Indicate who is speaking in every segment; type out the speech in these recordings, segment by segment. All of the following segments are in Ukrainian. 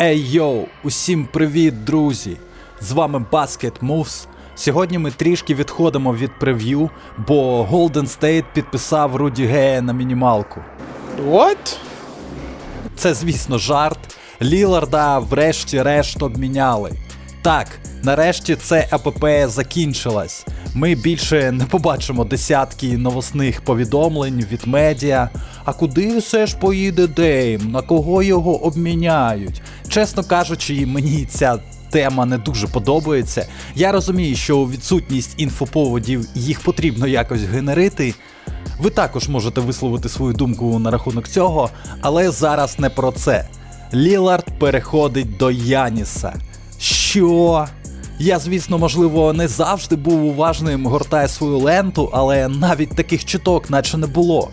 Speaker 1: Ей йоу, усім привіт, друзі! З вами Basket Moves. Сьогодні ми трішки відходимо від прев'ю, бо Golden State підписав Руді Гея на мінімалку.
Speaker 2: What?
Speaker 1: Це, звісно, жарт. Ліларда врешті-решт обміняли. Так, нарешті це АПП закінчилась. Ми більше не побачимо десятки новосних повідомлень від медіа. А куди все ж поїде Дейм? На кого його обміняють? Чесно кажучи, мені ця тема не дуже подобається. Я розумію, що відсутність інфоповодів їх потрібно якось генерити. Ви також можете висловити свою думку на рахунок цього, але зараз не про це. Лілард переходить до Яніса. Що? Я, звісно, можливо, не завжди був уважним, гортає свою ленту, але навіть таких чуток наче не було.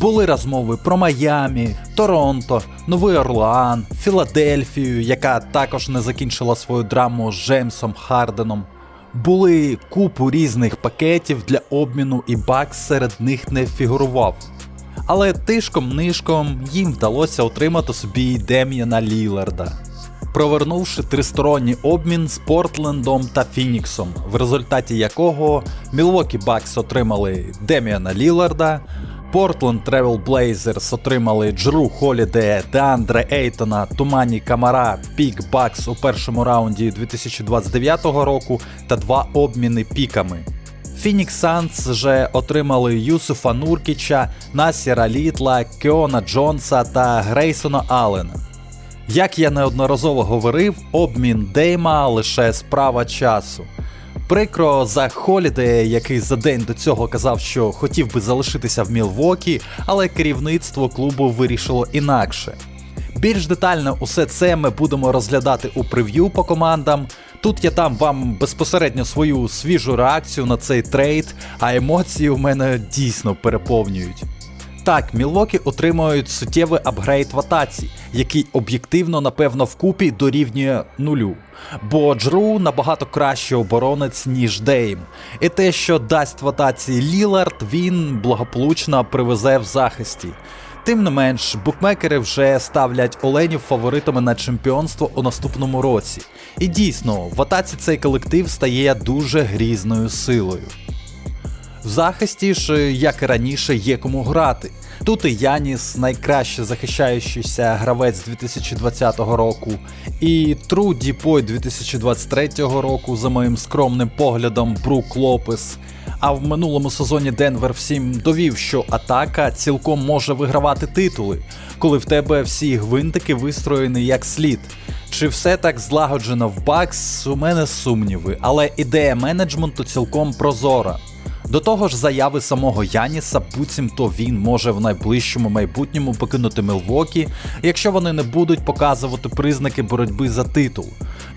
Speaker 1: Були розмови про Майамі, Торонто, Новий Орлеан, Філадельфію, яка також не закінчила свою драму з Джеймсом Харденом. Були купу різних пакетів для обміну, і Бакс серед них не фігурував. Але тишком-нишком їм вдалося отримати собі Дем'яна Ліларда, провернувши тристоронній обмін з Портлендом та Фініксом, в результаті якого Мілвокі Бакс отримали Дем'яна Ліларда, Портленд Тревел Блейзерс отримали Джру Холіде, Деандре Ейтона, Тумані Камара, Пік Бакс у першому раунді 2029 року та два обміни піками. Фінікс Санс же отримали Юсуфа Нуркіча, Насіра Літла, Кеона Джонса та Грейсона Аллена. Як я неодноразово говорив, обмін Дейма лише справа часу. Прикро за Холідея, який за день до цього казав, що хотів би залишитися в Мілвокі, але керівництво клубу вирішило інакше. Більш детально усе це ми будемо розглядати у прев'ю по командам. Тут я дам вам безпосередньо свою свіжу реакцію на цей трейд, а емоції у мене дійсно переповнюють. Так, Мілвокі отримують суттєвий апгрейд в атаці, який об'єктивно, напевно, вкупі дорівнює нулю. Бо Джру набагато кращий оборонець, ніж Дейм. І те, що дасть в атаці Лілард, він благополучно привезе в захисті. Тим не менш, букмекери вже ставлять Оленів фаворитами на чемпіонство у наступному році. І дійсно, в атаці цей колектив стає дуже грізною силою. В захисті ж, як і раніше, є кому грати. Тут і Яніс, найкраще захищаючийся гравець 2020 року, і Тру Діпой 2023 року, за моїм скромним поглядом, Брук Лопес. А в минулому сезоні Денвер всім довів, що атака цілком може вигравати титули, коли в тебе всі гвинтики вистроєні як слід. Чи все так злагоджено в Бакс, у мене сумніви, але ідея менеджменту цілком прозора. До того ж, заяви самого Яніса, буцімто він може в найближчому майбутньому покинути Мілвокі, якщо вони не будуть показувати признаки боротьби за титул.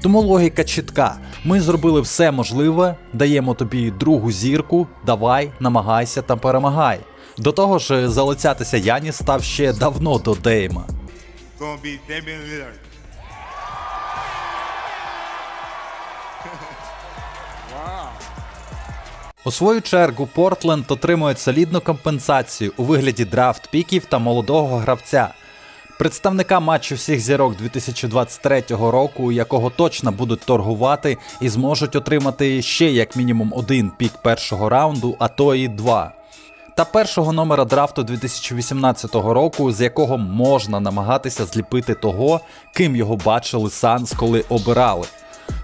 Speaker 1: Тому логіка чітка: ми зробили все можливе, даємо тобі другу зірку, давай, намагайся та перемагай. До того ж, залицятися Яніс став ще давно до Дейма. У свою чергу Портленд отримує солідну компенсацію у вигляді драфт піків та молодого гравця. Представника матчу всіх зірок 2023 року, якого точно будуть торгувати і зможуть отримати ще як мінімум один пік першого раунду, а то і два. Та першого номера драфту 2018 року, з якого можна намагатися зліпити того, ким його бачили Санс, коли обирали.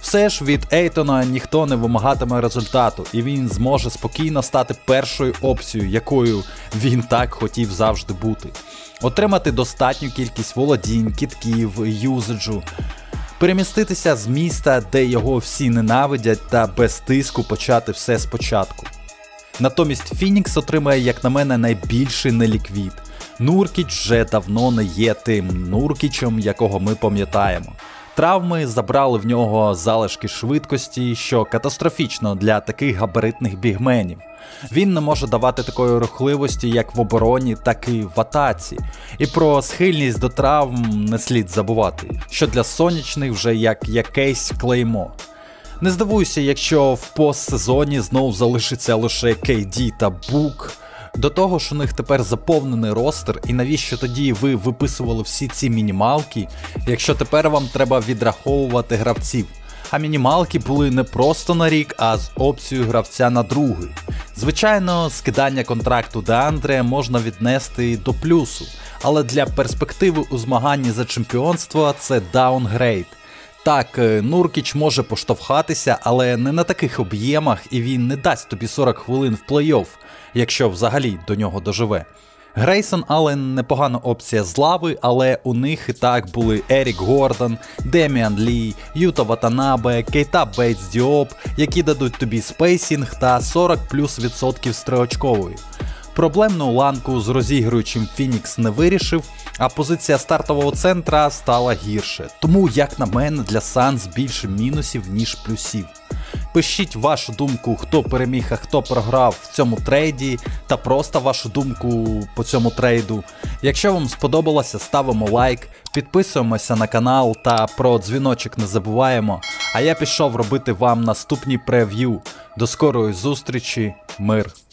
Speaker 1: Все ж від Ейтона ніхто не вимагатиме результату, і він зможе спокійно стати першою опцією, якою він так хотів завжди бути. Отримати достатню кількість володінь, кітків, юзаджу, переміститися з міста, де його всі ненавидять, та без тиску почати все спочатку. Натомість Фінікс отримає, як на мене, найбільший неліквід. Нуркіч вже давно не є тим Нуркічем, якого ми пам'ятаємо. Травми забрали в нього залишки швидкості, що катастрофічно для таких габаритних бігменів. Він не може давати такої рухливості як в обороні, так і в атаці. І про схильність до травм не слід забувати, що для сонячних вже як якесь клеймо. Не здивуюся, якщо в постсезоні знов залишиться лише KD та Бук, До того ж, у них тепер заповнений ростер, і навіщо тоді ви виписували всі ці мінімалки, якщо тепер вам треба відраховувати гравців. А мінімалки були не просто на рік, а з опцією гравця на другий. Звичайно, скидання контракту Деандре можна віднести до плюсу, але для перспективи у змаганні за чемпіонство це даунгрейд. Так, е, Нуркіч може поштовхатися, але не на таких об'ємах, і він не дасть тобі 40 хвилин в плей-офф, якщо взагалі до нього доживе. Грейсон Аллен непогана опція з лави, але у них і так були Ерік Гордон, Деміан Лі, Юта Ватанабе, Кейта Бейтс Діоп, які дадуть тобі спейсінг та 40 плюс відсотків стриочкової. Проблемну ланку з розігруючим Фінікс не вирішив, а позиція стартового центра стала гірше. Тому, як на мене, для Санс більше мінусів, ніж плюсів. Пишіть вашу думку, хто переміг, а хто програв в цьому трейді, та просто вашу думку по цьому трейду. Якщо вам сподобалося, ставимо лайк, підписуємося на канал та про дзвіночок не забуваємо. А я пішов робити вам наступні прев'ю. До скорої зустрічі, мир!